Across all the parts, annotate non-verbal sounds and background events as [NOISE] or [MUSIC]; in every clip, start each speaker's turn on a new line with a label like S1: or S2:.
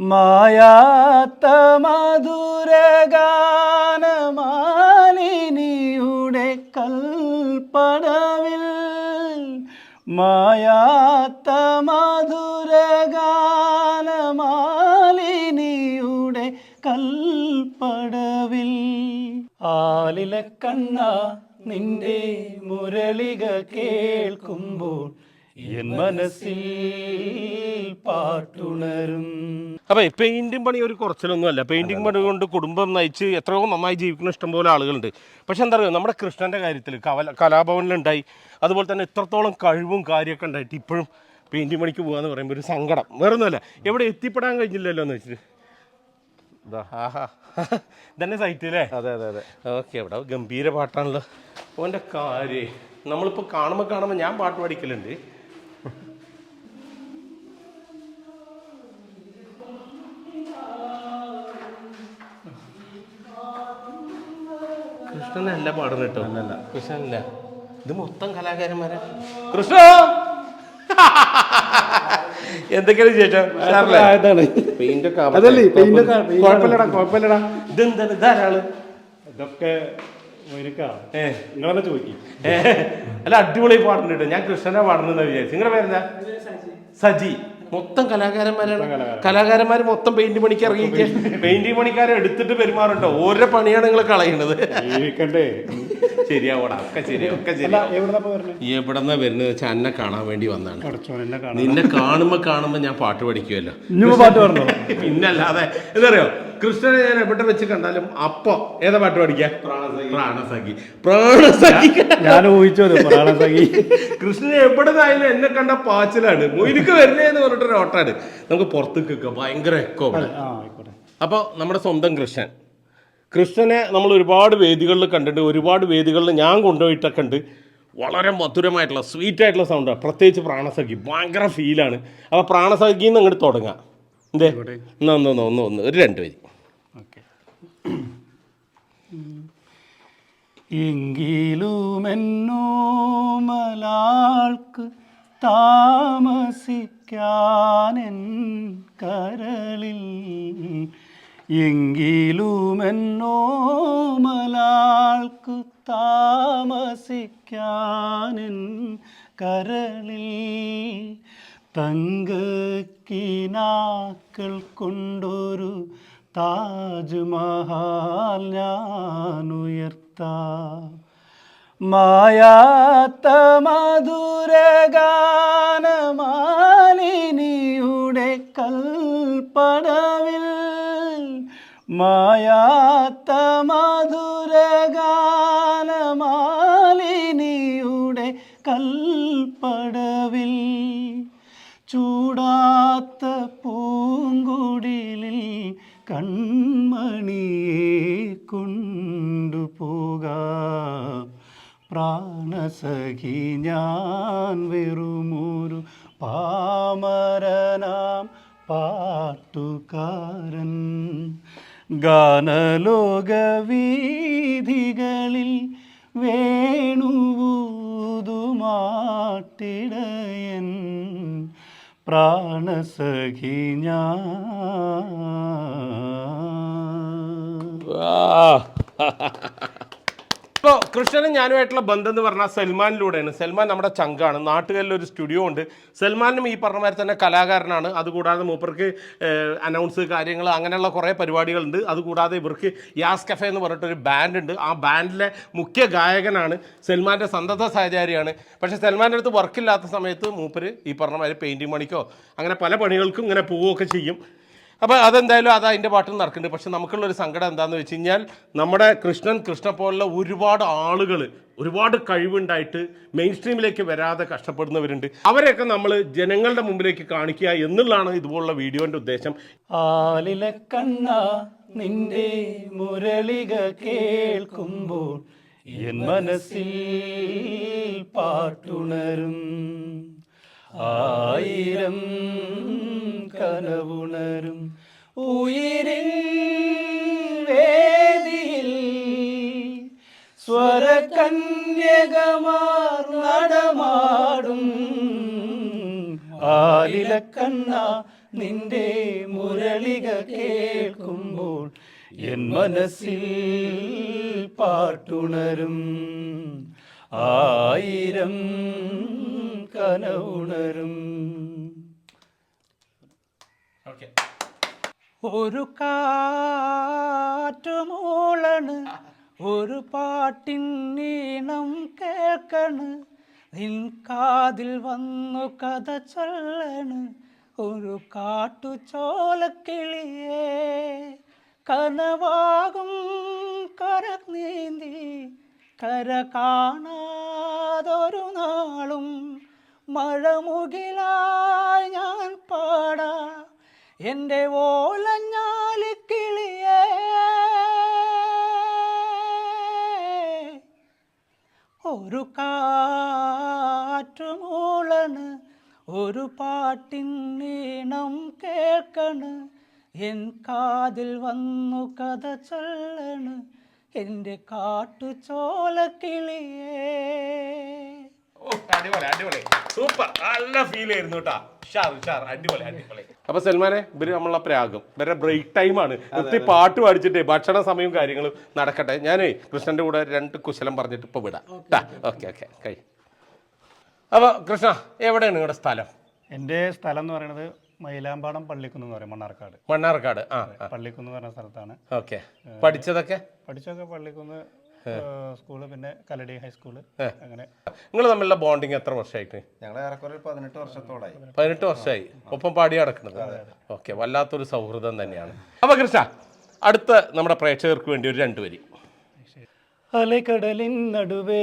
S1: മായാത്ത മധുരഗാനമാലിനിയുടെ കൽപ്പടവിൽ. മായാത്ത മധുരഗാനമാലിനിയുടെ കൽപ്പടവിൽ. ആലില കണ്ണ നിന്റെ മുരളിക കേൾക്കുമ്പോൾ എൻ മനസ്സിൽ പാട്ടുണരും.
S2: അപ്പൊ പെയിന്റിംഗ് പണി ഒരു കുറച്ചിലൊന്നും അല്ല. പെയിന്റിംഗ് പണി കൊണ്ട് കുടുംബം നയിച്ച് എത്രയോ നന്നായി ജീവിക്കുന്ന ഇഷ്ടംപോലെ ആളുകളുണ്ട്. പക്ഷെ എന്താ പറയുക നമ്മുടെ കൃഷ്ണന്റെ കാര്യത്തിൽ കവല കലാഭവനിലുണ്ടായി. അതുപോലെ തന്നെ ഇത്രത്തോളം കഴിവും കാര്യമൊക്കെ ഉണ്ടായിട്ട് ഇപ്പോഴും പെയിന്റിംഗ് പണിക്ക് പോകാന്ന് പറയുമ്പോൾ ഒരു സങ്കടം. വേറെ ഒന്നുമല്ല എവിടെ എത്തിപ്പെടാൻ കഴിഞ്ഞില്ലല്ലോ എന്ന് വെച്ചിട്ട്. ഇതന്നെ സൈറ്റ് അല്ലേ
S3: അതെ അതെ അതെ.
S2: ഓക്കെ അവിടെ ഗംഭീര പാട്ടാണല്ലോ. ഓന്റെ കാര്യം. നമ്മളിപ്പോൾ കാണുമ്പോൾ കാണുമ്പോൾ ഞാൻ പാട്ട് പഠിക്കലുണ്ട്. കൃഷ്ണനല്ല പാടുന്ന കേട്ടോ. അല്ല കൃഷ്ണനല്ല. ഇത് മൊത്തം കലാകാരന്മാരെ. കൃഷ്ണ! [LAUGHS] എന്തൊക്കെയാണ് ചേട്ടാ
S1: ഇതാണ്
S2: പെയിന്റ് ഒക്കെ
S1: അതല്ലേ, paint ഒക്കെ- paint
S2: കുഴപ്പമില്ലടാ കുഴപ്പമില്ലടാ. ഇതെന്താണ്? ഇതാരാൾ?
S1: ഇതൊക്കെ
S2: അല്ല അടിപൊളി പാടുന്നുണ്ട് ഞാൻ കൃഷ്ണനെ പാടുന്നു വിചാരിച്ചു നിങ്ങളുടെ പേരെന്താ? സജി. മൊത്തം കലാകാരന്മാരാണ്. കലാകാരന്മാർ. മൊത്തം പെയിന്റ് പണിക്ക് ഇറങ്ങിയിട്ട് പെയിന്റിംഗ് പണിക്കാരെ എടുത്തിട്ട് പെരുമാറുണ്ടോ. ഓരോ പണിയാണ് നിങ്ങൾ കളയുന്നത്.
S1: ജീവിക്കണ്ടേ.
S2: ശരിയാവോടാ ഒക്കെ ശരി ഒക്കെ ശരി
S1: എവിടുന്നാ വരുന്നത്?
S2: വെച്ചാൽ എന്നെ കാണാൻ വേണ്ടി വന്നാണ്. നിന്നെ കാണുമ്പോ കാണുമ്പോ ഞാൻ പാട്ട് പഠിക്കുമല്ലോ
S1: പാട്ട് പറഞ്ഞു
S2: പിന്നല്ലാതെ എന്തറിയോ കൃഷ്ണനെ ഞാൻ എവിടെ വെച്ച് കണ്ടാലും അപ്പൊ. ഏതാ പാട്ട് പഠിക്കാം? പ്രാണസഖി. പ്രാണസഖി.
S1: ഞാൻ പ്രാണസഖി.
S2: എവിടെ എവിടെന്നായാലും എന്നെ കണ്ട പാച്ചിലാണ്. മൊയിലിക്ക് വരുന്നേന്ന് പറഞ്ഞിട്ടൊരു ഓട്ടാണ് നമുക്ക് പുറത്തേക്ക് ഭയങ്കര എക്കോ
S1: അപ്പൊ
S2: അപ്പോൾ നമ്മുടെ സ്വന്തം കൃഷ്ണൻ. കൃഷ്ണനെ നമ്മൾ ഒരുപാട് വേദികളിൽ കണ്ടിട്ടുണ്ട് ഒരുപാട് വേദികളിൽ ഞാൻ കൊണ്ടുപോയിട്ടൊക്കെ ഉണ്ട്. വളരെ മധുരമായിട്ടുള്ള സ്വീറ്റ് ആയിട്ടുള്ള സൗണ്ടാണ് പ്രത്യേകിച്ച് പ്രാണസഖി ഭയങ്കര ഫീലാണ് അപ്പോൾ പ്രാണസഖിന്ന് നിന്ന് അങ്ങോട്ട് തുടങ്ങാം. എന്തേ? ഒന്ന് ഒന്ന് ഒന്ന് ഒന്ന് ഒരു രണ്ട് വരി.
S1: ഓക്കെ. എങ്കിലുമെന്നോമലാൾക്ക് താമസിക്കാൻ കരളിൽ എങ്കിലുമെന്നോമലാൾക്ക് താമസിക്കാനെൻ കരളിൽ തങ്കക്കിനാക്കൾ കൊണ്ടൊരു താജ്മഹാൽ ഞാൻ ഉയർത്താം മായാത്ത മധുരഗാനമാലിനിയുടെ കൽപ്പടവിൽ മായാത്ത മധുരഗാനമാലിനിയുടെ കൽപ്പടവിൽ ചൂടാത്ത പൂങ്കുടിലിൽ കൺമണിയെ കൊണ്ടുപോകാം. പ്രാണസഖി ഞാൻ വെറുമൊരു പാമരനാം പാട്ടുകാരൻ. ഗാനലോകവീഥികളിൽ വേണുവൂതുമാട്ടിടയൻ പ്രാണസഖി ഞാൻ. [LAUGHS]
S2: ഇപ്പോൾ കൃഷ്ണനും ഞാനുമായിട്ടുള്ള ബന്ധം എന്ന് പറഞ്ഞാൽ സൽമാനിലൂടെയാണ്. സൽമാൻ നമ്മുടെ ചങ്കാണ്. നാട്ടുകാരിൽ ഒരു സ്റ്റുഡിയോ ഉണ്ട്. സൽമാനും ഈ പറഞ്ഞ മാതിരി തന്നെ കലാകാരനാണ്. അതുകൂടാതെ മൂപ്പർക്ക് അനൗൺസ് കാര്യങ്ങൾ അങ്ങനെയുള്ള കുറേ പരിപാടികളുണ്ട്. അതുകൂടാതെ ഇവർക്ക് യാസ് കഫേ എന്ന് പറഞ്ഞിട്ടൊരു ബാൻഡ് ഉണ്ട് ആ ബാൻഡിലെ മുഖ്യ ഗായകനാണ് സൽമാന്റെ സന്തത സഹചാരിയാണ്. പക്ഷേ സൽമാന്റെ അടുത്ത് വർക്കില്ലാത്ത സമയത്ത് മൂപ്പർ ഈ പറഞ്ഞ മാതിരി പെയിന്റിങ് പണിക്കോ അങ്ങനെ പല പണികൾക്കും ഇങ്ങനെ പോവുകയൊക്കെ ചെയ്യും. അപ്പോൾ അതെന്തായാലും അത് അതിന്റെ പാട്ടിൽ നടക്കുന്നുണ്ട്. പക്ഷെ നമുക്കുള്ളൊരു സങ്കടം എന്താണെന്ന് വെച്ച് കഴിഞ്ഞാൽ നമ്മുടെ കൃഷ്ണൻ കൃഷ്ണ പോലുള്ള ഒരുപാട് ആളുകൾ ഒരുപാട് കഴിവുണ്ടായിട്ട് മെയിൻ സ്ട്രീമിലേക്ക് വരാതെ കഷ്ടപ്പെടുന്നവരുണ്ട്. അവരെയൊക്കെ നമ്മൾ ജനങ്ങളുടെ മുമ്പിലേക്ക് കാണിക്കുക എന്നുള്ളതാണ് ഇതുപോലുള്ള വീഡിയോന്റെ ഉദ്ദേശം.
S1: ആലിലെ കണ്ണ നിന്റെ മുരളിക കേൾക്കുമ്പോൾ എൻ മനസ്സിൽ പാട്ടുണരും. ആയിരം കനവുണരും. ഉയിരിൻ വേദിയിൽ സ്വരകന്യകമാർ നടമാടും. ആലിലക്കണ്ണ കണ്ണ നിന്റെ മുരളിക കേൾക്കുമ്പോൾ എൻ മനസ്സിൽ പാട്ടുണരും. ആയിരം കനവുണരും. ഒരു കാറ്റുമൂളണ് ഒരു പാട്ടിൻ നീണം കേൾക്കണ്. നിൻ കാതിൽ വന്നു കഥ ചൊല്ലണ് ഒരു കാട്ടു ചോലക്കിളിയേ കനവാകും കര നീന്തി കര കാണാതൊരു നാളും മഴമുകിലായി ഞാൻ പാടാ. എന്റെ ഓലഞ്ഞാലിക്കിളിയേ ഒരു കാറ്റുമൂളണ് ഒരു പാട്ടിൻ നീണം കേൾക്കണ്. എൻ കാതിൽ വന്നു കഥ ചൊല്ലണ്. എന്റെ കാട്ടു ചോലക്കിളിയേ
S2: ഓ, അടിപൊളി അടിപൊളി. സൂപ്പർ. നല്ല ഫീൽ ആയിരുന്നു കേട്ടാ. അപ്പൊ സൽമാനെ ഇവർ നമ്മളെ പ്രാഗം ഇവരുടെ ബ്രേക്ക് ടൈമാണ് ഒത്തിരി പാട്ട് പാടിച്ചിട്ട് ഭക്ഷണ സമയവും കാര്യങ്ങളും നടക്കട്ടെ. ഞാനേ കൃഷ്ണന്റെ കൂടെ രണ്ട് കുശലം പറഞ്ഞിട്ട് ഇപ്പൊ വിടാം. ഓക്കെ ഓക്കെ കഴി അപ്പൊ കൃഷ്ണ എവിടെയാണ് നിങ്ങളുടെ സ്ഥലം?
S1: എന്റെ സ്ഥലം എന്ന് പറയുന്നത് മയിലാമ്പാടം പള്ളിക്കുന്ന് എന്ന് പറയും മണ്ണാർക്കാട്
S2: മണ്ണാർക്കാട് ആ
S1: പള്ളിക്കുന്ന് പറഞ്ഞ സ്ഥലത്താണ്
S2: ഓക്കെ പഠിച്ചതൊക്കെ
S1: പഠിച്ചൊക്കെ പള്ളിക്കുന്ന് സ്കൂള് പിന്നെ കലടി ഹൈസ്കൂള് അങ്ങനെ
S2: നിങ്ങൾ തമ്മിലുള്ള ബോണ്ടിങ് എത്ര വർഷമായിട്ട്
S3: ഞങ്ങൾ ഏറെക്കുറെ ഒരു പതിനെട്ട് വർഷത്തോളായി
S2: പതിനെട്ട് വർഷമായി ഒപ്പം പാടി നടക്കുന്നത് ഓക്കെ വല്ലാത്തൊരു സൗഹൃദം തന്നെയാണ് അപ്പൊ കൃഷ്ണ അടുത്ത നമ്മുടെ പ്രേക്ഷകർക്ക് വേണ്ടി ഒരു രണ്ടു വരി
S1: அலைக்கடலின் நடுவே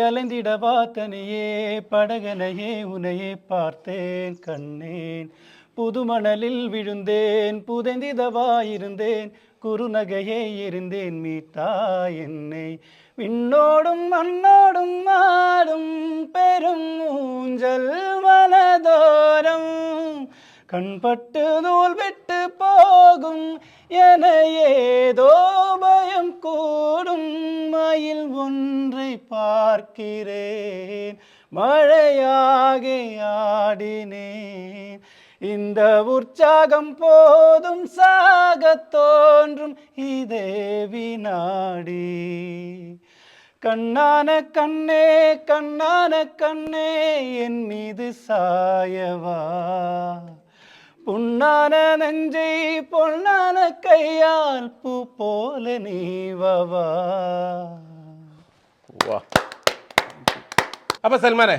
S1: அலைந்திட பார்த்தனையே படகனையே உனையே பார்த்தேன் கண்ணேன் புதுமணலில் விழுந்தேன் புதைந்திதவாயிருந்தேன் குறுநகையே இருந்தேன் மீட்டா என்னை. விண்ணோடும் மண்ணோடும் மாடும் பெரும் ஊஞ்சல் மனதோரம். கண்பட்டு நூல் விட்டு போகும் என ஏதோ பயம் கூடும். மயில் ஒன்றை பார்க்கிறேன் மழையாக ஆடினேன். இந்த உற்சாகம் போதும் சாகத் தோன்றும் இதே வினாடி. கண்ணான கண்ணே கண்ணான கண்ணே என் மீது சாயவா. புண்ணான நெஞ்சை பொன்னான கையால் பூ போல நீவவா.
S2: அப்ப சல்மானே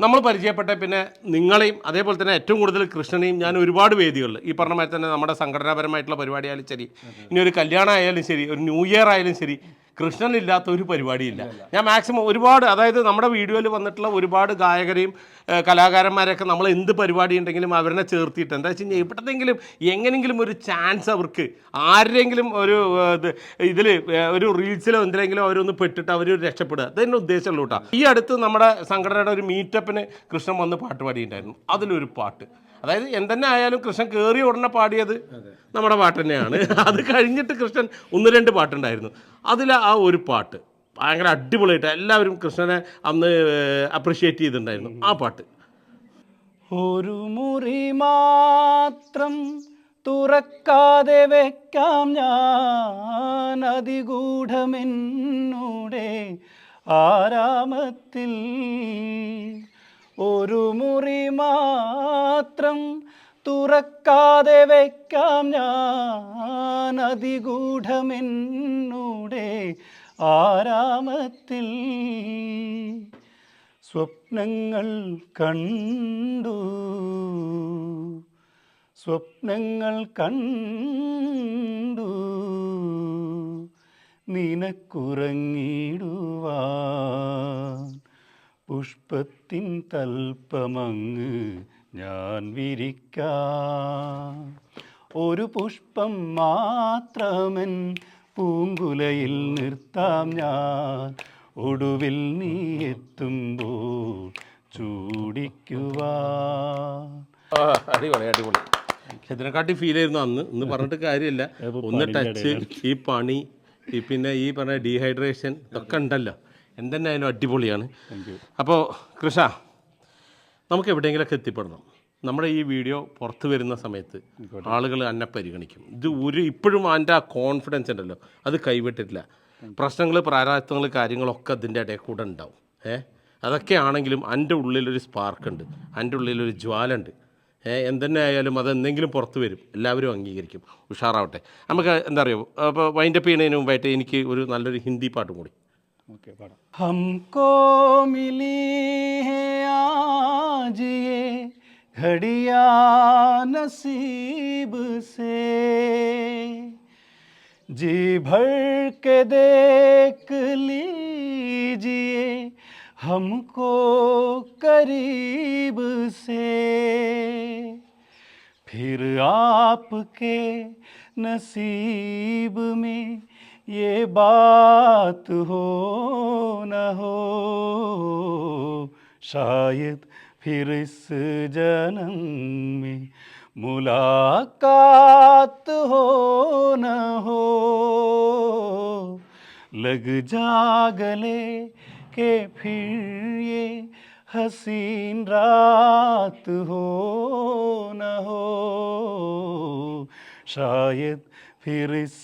S2: നമ്മൾ പരിചയപ്പെട്ട പിന്നെ നിങ്ങളെയും അതേപോലെ തന്നെ ഏറ്റവും കൂടുതൽ കൃഷ്ണനെയും ഞാൻ ഒരുപാട് വേദികളിൽ ഈ പറഞ്ഞ മാതിരി തന്നെ നമ്മുടെ സംഘടനാപരമായിട്ടുള്ള പരിപാടി ആയാലും ശരി ഇനി ഒരു കല്യാണം ആയാലും ശരി ഒരു ന്യൂ ഇയർ ആയാലും ശരി കൃഷ്ണനില്ലാത്ത ഒരു പരിപാടിയില്ല ഞാൻ മാക്സിമം ഒരുപാട് അതായത് നമ്മുടെ വീഡിയോയിൽ വന്നിട്ടുള്ള ഒരുപാട് ഗായകരെയും കലാകാരന്മാരെയൊക്കെ നമ്മൾ എന്ത് പരിപാടി ഉണ്ടെങ്കിലും അവരെ ചേർത്തിയിട്ട് എന്താ വെച്ച് കഴിഞ്ഞാൽ എവിടെന്നെങ്കിലും എങ്ങനെയെങ്കിലും ഒരു ചാൻസ് അവർക്ക് ആരുടെയെങ്കിലും ഒരു ഇതിൽ ഒരു റീൽസിലോ എന്തിലെങ്കിലും അവരൊന്ന് പെട്ടിട്ട് അവർ രക്ഷപ്പെടുക. അതെന്നെ ഉദ്ദേശമുള്ളൂ കേട്ടോ ഈ അടുത്ത് നമ്മുടെ സംഘടനയുടെ ഒരു മീറ്റപ്പിന് കൃഷ്ണൻ വന്ന് പാട്ട് പാടിയിട്ടുണ്ടായിരുന്നു. അതിലൊരു പാട്ട്. അതായത് എന്തെന്നെ ആയാലും കൃഷ്ണൻ കയറി ഉടനെ പാടിയത് നമ്മുടെ പാട്ട് തന്നെയാണ്. അത് കഴിഞ്ഞിട്ട് കൃഷ്ണൻ ഒന്ന് രണ്ട് പാട്ടുണ്ടായിരുന്നു. അതിൽ ആ ഒരു പാട്ട് ഭയങ്കര അടിപൊളിയായിട്ട് എല്ലാവരും കൃഷ്ണനെ അന്ന് അപ്രിഷ്യേറ്റ് ചെയ്തിട്ടുണ്ടായിരുന്നു. ആ പാട്ട്.
S1: ഒരു മുറി മാത്രം തുറക്കാതെ വെക്കാം ഞാൻ അതിഗൂഢമെന്നൂടെ ആരാമത്തിൽ ഒരു മുറി മാത്രം തുറക്കാതെ വയ്ക്കാം ഞാൻ അതിഗൂഢമെന്നൂടെ ആരാമത്തിൽ. സ്വപ്നങ്ങൾ കണ്ടു സ്വപ്നങ്ങൾ കണ്ടു നിനക്കുറങ്ങിടുവാൻ പുഷ്പത്തിൻ തൽപ്പമങ്ങ് ഞാൻ വിരിക്കാം. ഒരു പുഷ്പം മാത്രമൻ പൂങ്കുലയിൽ നിർത്താം ഞാൻ. ഒടുവിൽ നീ എത്തുമ്പോൾ ചൂടിക്കുവാൻ
S2: ആ, അടിപൊളി അടിപൊളി. ഇതിനെക്കാട്ടി ഫീൽ ആയിരുന്നു അന്ന്. ഇന്ന് പറഞ്ഞിട്ട് കാര്യമില്ല. ഒന്ന് ടച്ച് ഈ പണി പിന്നെ ഈ പറഞ്ഞ ഡീഹൈഡ്രേഷൻ ഇതൊക്കെ ഉണ്ടല്ലോ. എന്തെന്നെ ആയാലും അടിപൊളിയാണ് അപ്പോൾ കൃഷ നമുക്ക് എവിടെയെങ്കിലുമൊക്കെ എത്തിപ്പെടണം. നമ്മുടെ ഈ വീഡിയോ പുറത്ത് വരുന്ന സമയത്ത് ആളുകൾ എന്നെ പരിഗണിക്കും. ഇത് ഒരു ഇപ്പോഴും എന്റെ ആ കോൺഫിഡൻസ് ഉണ്ടല്ലോ. അത് കൈവിട്ടിട്ടില്ല. പ്രശ്നങ്ങൾ പ്രാരാബ്ദങ്ങൾ കാര്യങ്ങളൊക്കെ അതിന്റെ ഇടയിൽ കൂടെ ഉണ്ടാവും. ഏ? അതൊക്കെ ആണെങ്കിലും എന്റെ ഉള്ളിലൊരു സ്പാർക്ക് ഉണ്ട്. എന്റെ ഉള്ളിലൊരു ജ്വാല ഉണ്ട് ഏ? എന്തെന്നെ ആയാലും അത് എന്തെങ്കിലും പുറത്ത് വരും. എല്ലാവരും അംഗീകരിക്കും. ഉഷാറാവട്ടെ. നമുക്ക് എന്താ പറയുക അപ്പോൾ വൈൻഡപ്പ് ചെയ്യുന്നതിന് മുമ്പായിട്ട് എനിക്ക് ഒരു നല്ലൊരു ഹിന്ദി പാട്ടും കൂടി.
S1: ओके पढ़ो हमको मिली है आज ये घड़िया नसीब से। जी भर के देख लीजिए हमको करीब से। फिर आपके नसीब में ये बात हो न हो, शायद फिर इस जन्म में मुलाकात हो न हो। लग जा गले के फिर ये हसीन रात हो न हो, शायद फिर इस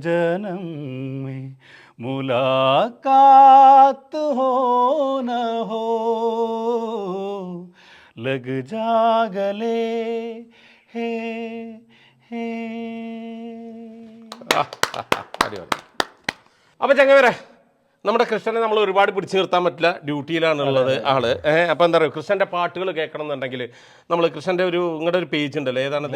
S1: जन्म में मुलाकात हो न हो लग जा गले हे हे
S2: അടിപൊളി അപ്പോൾ ചങ്ങവരെ നമ്മുടെ കൃഷ്ണനെ നമ്മൾ ഒരുപാട് പിടിച്ചു നിർത്താൻ പറ്റില്ല. ഡ്യൂട്ടിയിലാണുള്ളത് ആൾ. ഏഹ് അപ്പോൾ എന്താ പറയുക കൃഷ്ണന്റെ പാട്ടുകൾ കേൾക്കണം എന്നുണ്ടെങ്കിൽ നമ്മൾ കൃഷ്ണന്റെ ഒരു നിങ്ങളുടെ ഒരു പേജ് ഉണ്ടല്ലോ.
S3: ഏതാണ്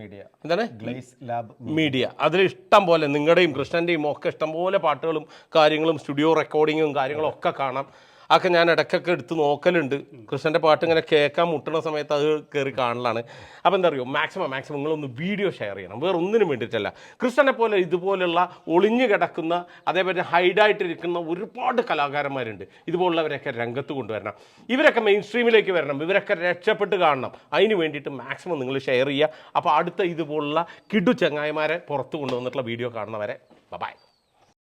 S3: മീഡിയ.
S2: എന്താണ്?
S3: Glaze lab
S2: media. അതിൽ ഇഷ്ടം പോലെ നിങ്ങളുടെയും കൃഷ്ണന്റെയും ഒക്കെ ഇഷ്ടം പോലെ പാട്ടുകളും കാര്യങ്ങളും സ്റ്റുഡിയോ റെക്കോർഡിങ്ങും കാര്യങ്ങളും ഒക്കെ കാണാം. അതൊക്കെ ഞാൻ ഇടയ്ക്കൊക്കെ എടുത്ത് നോക്കലുണ്ട്. കൃഷ്ണന്റെ പാട്ട് ഇങ്ങനെ കേൾക്കാൻ മുട്ടുന്ന സമയത്ത് അത് കയറി കാണലാണ്. അപ്പോൾ എന്താ അറിയോ മാക്സിമം മാക്സിമം നിങ്ങളൊന്ന് വീഡിയോ ഷെയർ ചെയ്യണം. വേറെ ഒന്നിനും വേണ്ടിയിട്ടല്ല. കൃഷ്ണനെ പോലെ ഇതുപോലുള്ള ഒളിഞ്ഞു കിടക്കുന്ന അതേപോലെ ഹൈഡായിട്ടിരിക്കുന്ന ഒരുപാട് കലാകാരന്മാരുണ്ട്. ഇതുപോലുള്ളവരൊക്കെ രംഗത്ത് കൊണ്ടുവരണം. ഇവരൊക്കെ മെയിൻ സ്ട്രീമിലേക്ക് വരണം. ഇവരൊക്കെ രക്ഷപ്പെട്ട് കാണണം. അതിന് വേണ്ടിയിട്ട് മാക്സിമം നിങ്ങൾ ഷെയർ ചെയ്യുക. അപ്പോൾ അടുത്ത ഇതുപോലുള്ള കിടു ചങ്ങായിമാരെ പുറത്ത് കൊണ്ടുവന്നിട്ടുള്ള വീഡിയോ കാണുന്നവരെ ബൈ